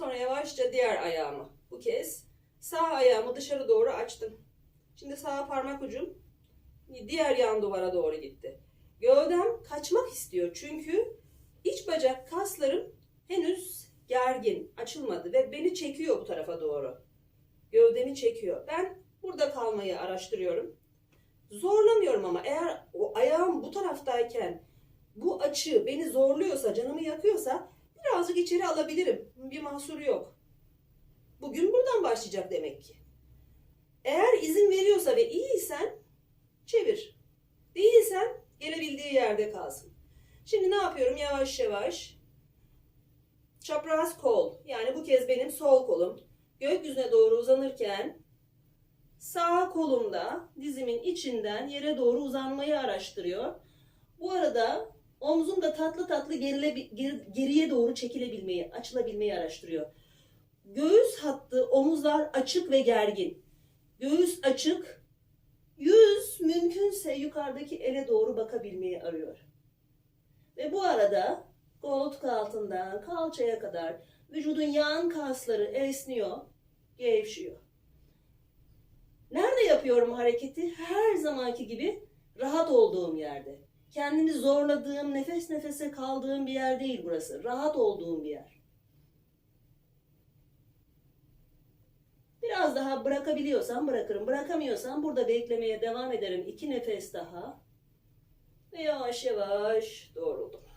Sonra yavaşça diğer ayağımı. Bu kez sağ ayağımı dışarı doğru açtım. Şimdi sağ parmak ucum diğer yan duvara doğru gitti. Gövdem kaçmak istiyor çünkü iç bacak kaslarım henüz gergin, açılmadı ve beni çekiyor bu tarafa doğru. Gövdemi çekiyor. Ben burada kalmayı araştırıyorum. Zorlamıyorum ama eğer o ayağım bu taraftayken bu açı beni zorluyorsa, canımı yakıyorsa birazcık içeri alabilirim. Bir mahsuru yok. Bugün buradan başlayacak demek ki. Eğer izin veriyorsa ve iyiysen çevir. Değilsen gelebildiği yerde kalsın. Şimdi ne yapıyorum? Yavaş yavaş çapraz kol yani bu kez benim sol kolum gökyüzüne doğru uzanırken sağ kolumda dizimin içinden yere doğru uzanmayı araştırıyor. Bu arada omzum da tatlı tatlı gerile, ger- geriye doğru çekilebilmeyi, açılabilmeyi araştırıyor. Göğüs hattı, omuzlar açık ve gergin. Göğüs açık, yüz mümkünse yukarıdaki ele doğru bakabilmeyi arıyor. Ve bu arada koltuk altından kalçaya kadar vücudun yan kasları esniyor, gevşiyor. Nerede yapıyorum hareketi? Her zamanki gibi rahat olduğum yerde. Kendimi zorladığım, nefes nefese kaldığım bir yer değil burası. Rahat olduğum bir yer. Biraz daha bırakabiliyorsam bırakırım. Bırakamıyorsam burada beklemeye devam ederim. İki nefes daha. Ve yavaş yavaş doğruldum.